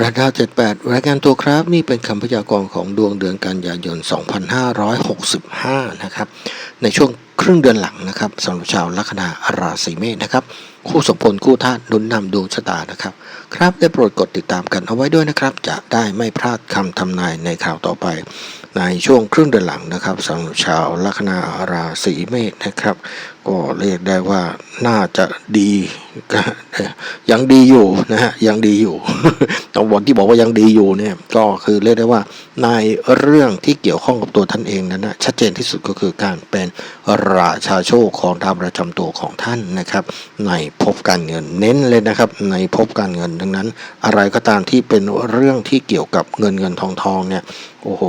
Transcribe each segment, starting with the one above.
ราดาว78 รายการตัวครับนี่เป็นคำพยากรณ์ของดวงเดือนกันยายน 2565 นะครับ ในช่วงครึ่งเดือนหลังนะครับสำหรับชาวลัคนาราศีเมษนะครับ คู่สมพลคู่ธาตุนุนนำดวงชะตานะครับ ครับได้โปรดกดติดตามกันเอาไว้ด้วยนะครับ จะได้ไม่พลาดคำทำนายในข่าวต่อไป ในช่วงครึ่งเดือนหลังนะครับสำหรับชาวลัคนาราศีเมษนะครับ ก็เรียกได้ว่าน่าจะดียังดีอยู่นะฮะยังดีอยู่ ตรงวันที่บอกว่ายังดีอยู่เนี่ยก็คือเรียกได้ว่าในเรื่องที่เกี่ยวข้องกับตัวท่านเองนั้นนะชัดเจนที่สุดก็คือการเป็นราชาโชคของดาวประจำตัวของท่านนะครับ ในภพการเงินเน้นเลยนะครับ ในภพการเงินดังนั้น อะไรก็ตามที่เป็นเรื่องที่เกี่ยวกับเงินเงินทองทองเนี่ยโอ้โห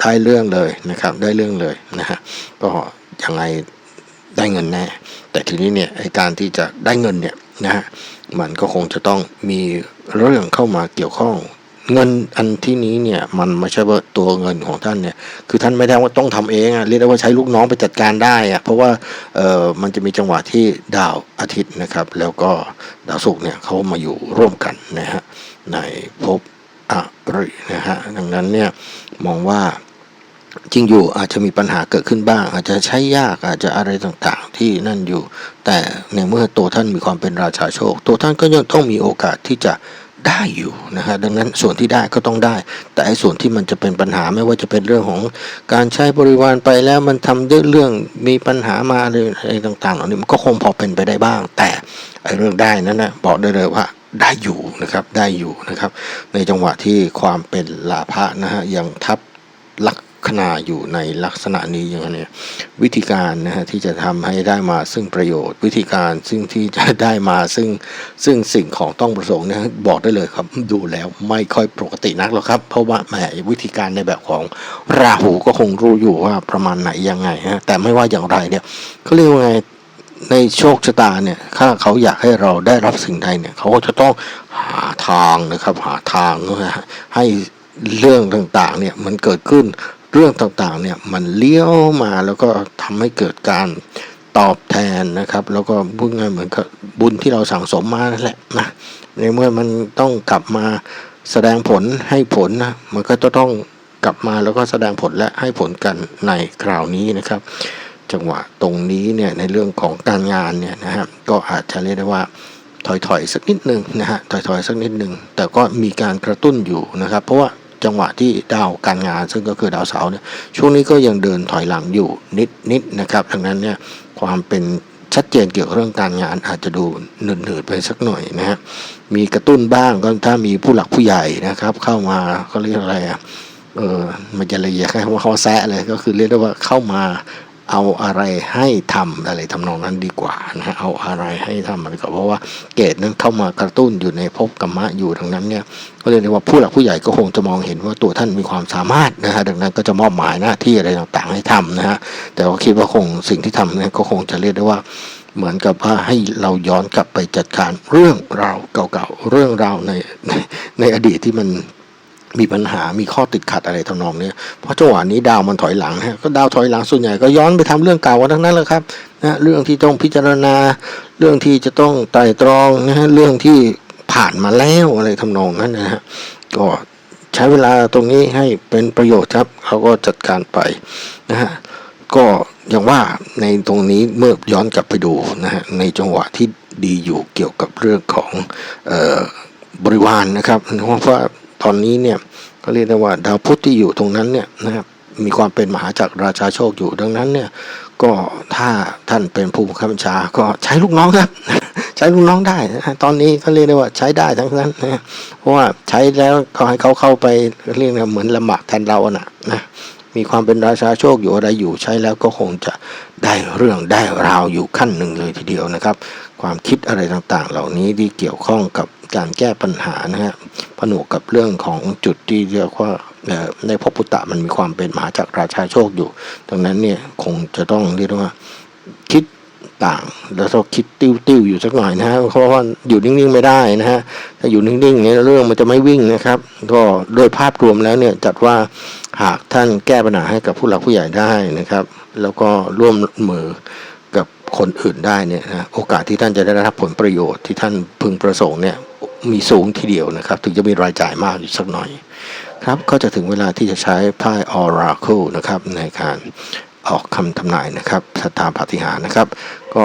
ได้เรื่องเลยนะครับได้เรื่องเลยนะฮะก็ยังไงได้เงินแน่แต่ทีนี้เนี่ยไอการที่จะได้เงินเนี่ยนะฮะมันก็คงจะต้องมี เรื่องเข้ามาเกี่ยวข้อง เงินอันที่นี้เนี่ยมันไม่ใช่ว่าตัวเงินของท่านเนี่ย คือท่านไม่ได้ว่าต้องทำเองอะเรียกได้ว่าใช้ลูกน้องไปจัดการได้อะเพราะว่าเออมันจะมีจังหวะที่ดาวอาทิตย์นะครับ แล้วก็ดาวศุกร์เนี่ยเขามาอยู่ร่วมกันนะฮะในภพอรินะฮะดังนั้นเนี่ยมองว่าจริงอยู่อาจจะมีปัญหาเกิดขึ้นบ้าง อาจจะใช้ยากอาจจะอะไรต่างๆ ที่นั่นอยู่ แต่ในเมื่อตัวท่านมีความเป็นราชาโชค ตัวท่านก็ยังต้องมีโอกาสที่จะ ได้อยู่นะฮะดังนั้นส่วนที่ได้ก็ต้องได้ แต่ไอ้ส่วนที่มันจะเป็นปัญหาไม่ว่าจะเป็นเรื่องของการใช้บริวารไปแล้วมันทำด้วยเรื่องมีปัญหามาอะไรต่างๆเหล่านี้มันก็คงพอเป็นไปได้บ้าง แต่ไอ้เรื่องได้นั้นนะบอกได้เลยว่าได้อยู่นะครับได้อยู่นะครับ ในจังหวะที่ความเป็นลาภะนะฮะยังทับลัก คนาอยู่ในลักษณะนี้อย่างนี้ยวิธีการนะฮะที่จะทำให้ได้มาซึ่งประโยชน์ วิธีการซึ่งที่จะได้มาซึ่งซึ่งสิ่งของต้องประสงค์นะฮะบอกได้เลยครับดูแล้วไม่ค่อยปกตินักหรอกครับ เพราะว่าแหมวิธีการในแบบของราหูก็คงรู้อยู่ว่าประมาณไหนยังไงฮะแต่ไม่ว่าอย่างไรเนี่ยเขาเรียกว่าไงในโชคชะตาเนี่ยถ้าเขาอยากให้เราได้รับสิ่งใดเนี่ยเขาก็จะต้องหาทางนะครับ หาทางนะฮะให้เรื่องต่างๆเนี่ยมันเกิดขึ้น เรื่องต่างๆเนี่ยมันเลี้ยวมาแล้วก็ทำให้เกิดการตอบแทนนะครับ แล้วก็พูดง่ายเหมือนกับบุญที่เราสั่งสมมานั่นแหละนะในเมื่อมันต้องกลับมาแสดงผลให้ผลนะมันก็จะต้องกลับมาแล้วก็แสดงผลและให้ผลกันในคราวนี้นะครับ จังหวะตรงนี้เนี่ยในเรื่องของการงานเนี่ยนะฮะก็อาจจะเรียกได้ว่าถอยๆสักนิดหนึ่งนะฮะถอยๆสักนิดหนึ่งแต่ก็มีการกระตุ้นอยู่นะครับ เพราะว่า จังหวะที่ดาวการงาน ซึ่งก็คือดาวเสาร์เนี่ยช่วงนี้ก็ยังเดินถอยหลังอยู่นิดนิดนะครับดังนั้นเนี่ยความเป็นชัดเจนเกี่ยวกับเรื่องการงานอาจจะดูหนืดๆไปสักหน่อยนะฮะมีกระตุ้นบ้างก็ถ้ามีผู้หลักผู้ใหญ่นะครับ เข้ามาเขาเรียกอะไรอะเออมันจะละเอียดแค่ว่าเขาแซะเลยก็คือเรียกได้ว่าเข้ามา เอาอะไรให้ทำอะไรทำนองนั้นดีกว่านะฮะเอาอะไรให้ทำอะไรก็เพราะว่าเกตนั้นเข้ามากระตุ้นอยู่ในภพกรรมะอยู่ดังนั้นเนี่ยก็เรียกได้ว่าผู้หลักผู้ใหญ่ก็คงจะมองเห็นว่าตัวท่านมีความสามารถนะฮะดังนั้นก็จะมอบหมายหน้าที่อะไรต่างๆให้ทำนะฮะแต่ว่าคิดว่าคงสิ่งที่ทำเนี่ยก็คงจะเรียกได้ว่าเหมือนกับว่าให้เราย้อนกลับไปจัดการเรื่องราวเก่าๆเรื่องราวในในในอดีตที่มัน มีปัญหา มีข้อติดขัดอะไรทำนองเนี้ยเพราะจังหวะนี้ดาวมันถอยหลังฮะ ก็ดาวถอยหลังส่วนใหญ่ก็ย้อนไปทำเรื่องเก่ากันทั้งนั้นแหละครับนะเรื่องที่ต้องพิจารณา เรื่องที่จะต้องไต่ตรองนะฮะ เรื่องที่ผ่านมาแล้วอะไรทำนองนั้นนะฮะ ก็ใช้เวลาตรงนี้ให้เป็นประโยชน์ครับเขาก็จัดการไปนะฮะ ก็อย่างว่าในตรงนี้เมื่อย้อนกลับไปดูนะฮะ ในจังหวะที่ดีอยู่เกี่ยวกับเรื่องของออบริวารนะครับเพราะว่า ตอนนี้เนี่ยก็เรียกได้ว่าดาวพุธที่อยู่ตรงนั้นเนี่ยนะครับมีความเป็นมหาจักรราชาโชคอยู่ดังนั้นเนี่ยก็ถ้าท่านเป็นผู้บังคับบัญชาก็ใช้ลูกน้องครับ ใช้ลูกน้องได้นะตอนนี้ก็เรียกได้ว่าใช้ได้ทั้งนั้นนะเพราะว่าใช้แล้วก็ให้เขาเข้าไปเรียกเหมือนลำบากแทนเราอะนะ มีความเป็นราชาโชคอยู่อะไรอยู่ใช้แล้วก็คงจะได้เรื่องได้ราวอยู่ขั้นหนึ่งเลยทีเดียวนะครับ ความคิดอะไรต่างๆ เหล่านี้ที่เกี่ยวข้องกับการแก้ปัญหานะฮะผนวกกับเรื่องของจุดที่เรียกว่าในพพุตตะมันมีความเป็นมหาจักรราชาโชคอยู่ ดังนั้นเนี่ยคงจะต้องเรียกว่าคิด ต่างแล้วต้องคิดติ้วๆอยู่สักหน่อยนะฮะเพราะว่าอยู่นิ่งๆไม่ได้นะฮะถ้าอยู่นิ่งๆเนี่ยเรื่องมันจะไม่วิ่งนะครับ ก็โดยภาพรวมแล้วเนี่ยจัดว่าหากท่านแก้ปัญหาให้กับผู้หลักผู้ใหญ่ได้นะครับ แล้วก็ร่วมมือกับคนอื่นได้เนี่ยนะโอกาสที่ท่านจะได้รับผลประโยชน์ที่ท่านพึงประสงค์เนี่ยมีสูงทีเดียวนะครับ ถึงจะมีรายจ่ายมากอยู่สักหน่อยครับก็จะถึงเวลาที่จะใช้ไพ่ Oracle นะครับในการ ออกคำทำนายนะครับสตาปฏิหารนะครับ ก็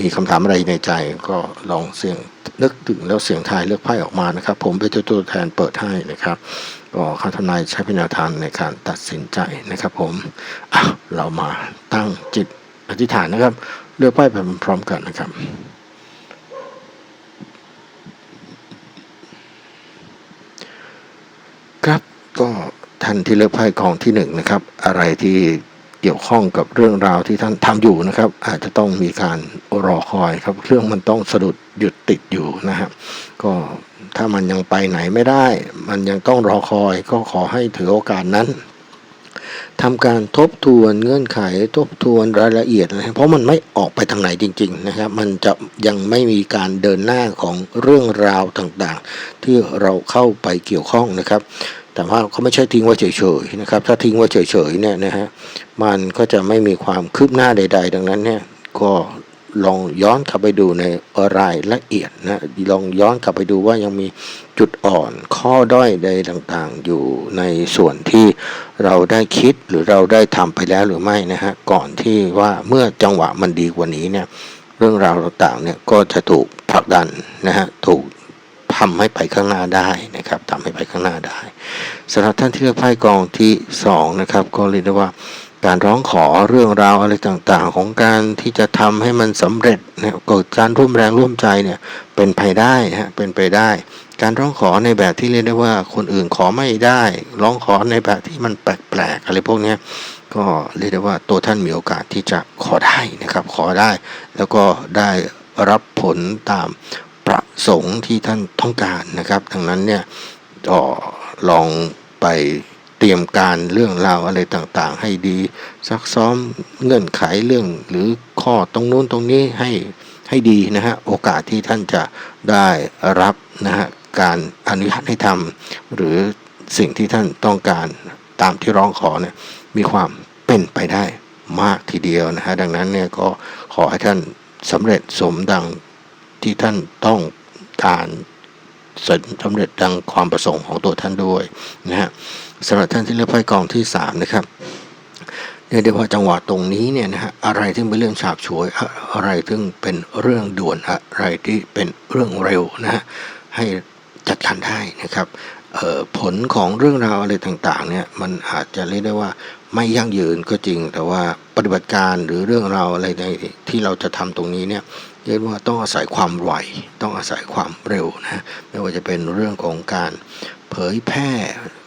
มีคำถามอะไรในใจก็ลองเสียงนึกถึงแล้วเสียงทายเลือกไพ่ออกมานะครับ ผมเป็นตัวแทนเปิดให้นะครับก็คำทำนายใช้เป็นแนวทางในการตัดสินใจนะครับ ผมเรามาตั้งจิตอธิษฐานนะครับ เลือกไพ่ไปพร้อมกันนะครับครับก็ท่านที่เลือกไพ่กองที่หนึ่งนะครับ อะไรที่ กี่ยวข้องกับเรื่องราวที่ท่านทำอยู่นะครับ อาจจะต้องมีการรอคอยครับเครื่องมันต้องสะดุดหยุดติดอยู่นะครับก็ถ้ามันยังไปไหนไม่ได้ มันยังต้องรอคอยก็ขอให้ถือโอกาสนั้นทำการทบทวนเงื่อนไขทบทวนรายละเอียดนะเพราะมันไม่ออกไปทางไหนจริง ๆ นะครับ มันจะยังไม่มีการเดินหน้าของเรื่องราวต่างๆ ที่เราเข้าไปเกี่ยวข้องนะครับ แต่ว่าเขาไม่ใช่ทิ้งไว้เฉยๆนะครับ ถ้าทิ้งไว้เฉยๆเนี่ยนะฮะมันก็จะไม่มีความคืบหน้าใด ๆ ดังนั้นเนี่ยก็ลองย้อนกลับไปดูในรายละเอียดนะลองย้อนกลับไปดูว่ายังมีจุดอ่อนข้อด้อยใดต่างๆ อยู่ในส่วนที่เราได้คิดหรือเราได้ทำไปแล้วหรือไม่นะฮะก่อนที่ว่าเมื่อจังหวะมันดีกว่านี้เนี่ยเรื่องราวต่างๆเนี่ยก็จะถูกผลักดันนะฮะถูก ทำให้ไปข้างหน้าได้นะครับทำให้ไปข้างหน้าได้สำหรับท่านที่เลือกไพ่กองที่สองนะครับก็เรียกได้ว่าการร้องขอเรื่องราวอะไรต่างๆ ของการที่จะทำให้มันสำเร็จเนี่ยเกิดการร่วมแรงร่วมใจเนี่ยเป็นไปได้ฮะเป็นไปได้ การร้องขอในแบบที่เรียกได้ว่าคนอื่นขอไม่ได้ ร้องขอในแบบที่มันแปลกๆอะไรพวกนี้ก็เรียกได้ว่าตัวท่านมีโอกาสที่จะขอได้นะครับขอได้ แล้วก็ได้รับผลตาม สงค์ที่ท่านต้องการนะครับดังนั้นเนี่ยก็ลองไปเตรียมการเรื่องราวอะไรต่างๆ ให้ดี ซักซ้อมเงื่อนไขเรื่องหรือข้อตรงนู้นตรงนี้ให้ให้ดีนะฮะโอกาสที่ท่านจะได้รับนะฮะการอนุญาตให้ทำหรือสิ่งที่ท่านต้องการตามที่ร้องขอเนี่ยมีความเป็นไปได้มากทีเดียวนะฮะดังนั้นเนี่ยก็ขอให้ท่านสำเร็จสมดังที่ท่านต้อง การสำเร็จดังความประสงค์ของตัวท่านด้วยนะฮะสำหรับท่านที่เลือกไพ่กองที่สามนะครับเรียกได้ว่าจังหวะตรงนี้เนี่ยนะฮะอะไรที่เป็นเรื่องฉาบฉวยอะไรที่เป็นเรื่องด่วนอะไรที่เป็นเรื่องเร็วนะฮะให้จัดการได้นะครับผลของเรื่องราวอะไรต่างๆเนี่ยมันอาจจะเรียกได้ว่าไม่ยั่งยืนก็จริง แต่ว่าปฏิบัติการหรือเรื่องราวอะไรในที่เราจะทำตรงนี้เนี่ย เรียกว่าต้องอาศัยความไวต้องอาศัยความเร็วนะไม่ว่าจะเป็นเรื่องของการเผยแพร่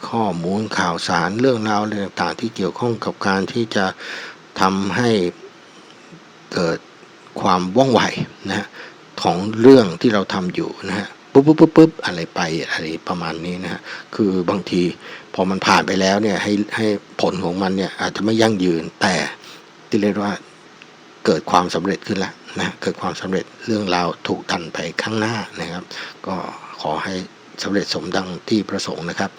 ข้อมูลข่าวสารเรื่องราวอะไรต่างๆ ที่เกี่ยวข้องกับการที่จะทำให้เกิดความว่องไวนะฮะของเรื่องที่เราทำอยู่นะฮะปุ๊บปุ๊บปุ๊บปุ๊บอะไรไปอะไรประมาณนี้นะฮะคือบางทีพอมันผ่านไปแล้วเนี่ยให้ให้ผลของมันเนี่ยอาจจะไม่ยั่งยืนแต่ที่เรียกว่า เกิดความสำเร็จขึ้นแล้วนะเกิดความสำเร็จเรื่องราวถูกดันไปข้างหน้านะครับ ก็ขอให้สำเร็จสมดังที่ประสงค์นะครับ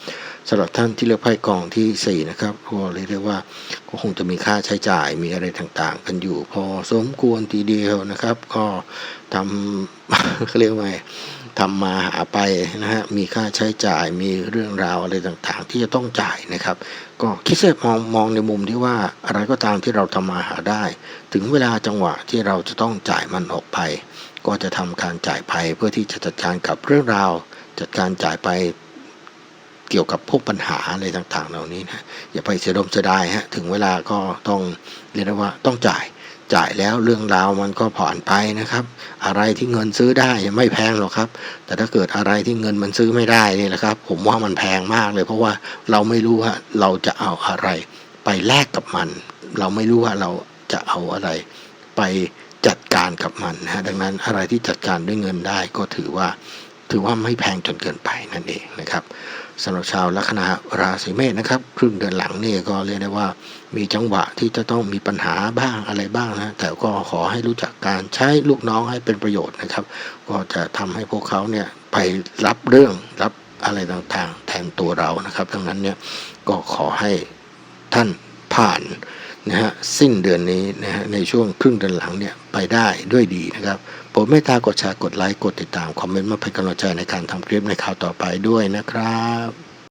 สำหรับท่านที่เลือกไพ่กองที่ 4 นะครับก็เรียกได้ว่าก็คงจะมีค่าใช้จ่ายมีอะไรต่างๆ กันอยู่พอสมควรทีเดียวนะครับ ก็ทำเขาเรียกว่า ทำมาหาไปนะฮะมีค่าใช้จ่ายมีเรื่องราวอะไรต่างๆ ที่จะต้องจ่ายนะครับ ก็คิดเสียมองมองในมุมที่ว่าอะไรก็ตามที่เราทำมาหาได้ ถึงเวลาจังหวะที่เราจะต้องจ่ายมันออกไป ก็จะทำการจ่ายไปเพื่อที่จะจัดการกับเรื่องราว จัดการจ่ายไปเกี่ยวกับพวกปัญหาอะไรต่างๆ เหล่านี้นะอย่าไปเสียดมเสียดายฮะถึงเวลาก็ต้องเรียกว่าต้องจ่าย จ่ายแล้วเรื่องราวมันก็ผ่านไปนะครับ อะไรที่เงินซื้อได้ไม่แพงหรอกครับ แต่ถ้าเกิดอะไรที่เงินมันซื้อไม่ได้นี่นะครับ ผมว่ามันแพงมากเลย เพราะว่าเราไม่รู้ว่าเราจะเอาอะไร ไปแลกกับมัน เราไม่รู้ว่าเราจะเอาอะไร ไปจัดการกับมันนะดังนั้นอะไรที่จัดการด้วยเงินได้ก็ถือว่า ถือว่าไม่แพงจนเกินไปนั่นเองนะครับสำหรับชาวลัคนาราศีเมษนะครับ ครึ่งเดือนหลังนี่ก็เรียกได้ว่ามีจังหวะที่จะต้องมีปัญหาบ้างอะไรบ้างนะแต่ก็ขอให้รู้จักการใช้ลูกน้องให้เป็นประโยชน์นะครับ ก็จะทำให้พวกเขาเนี่ยไปรับเรื่องรับอะไรต่างๆ แทนตัวเรานะครับ ดังนั้นเนี่ยก็ขอให้ท่านผ่าน นะฮะสิ้นเดือนนี้นะฮะในช่วงครึ่งเดือนหลังเนี่ยไปได้ด้วยดีนะครับโปรดเมตตากดแชร์กดไลค์กดติดตาม คอมเมนต์มาเป็นกำลังใจในการทำคลิปในข่าวต่อไปด้วยนะครับ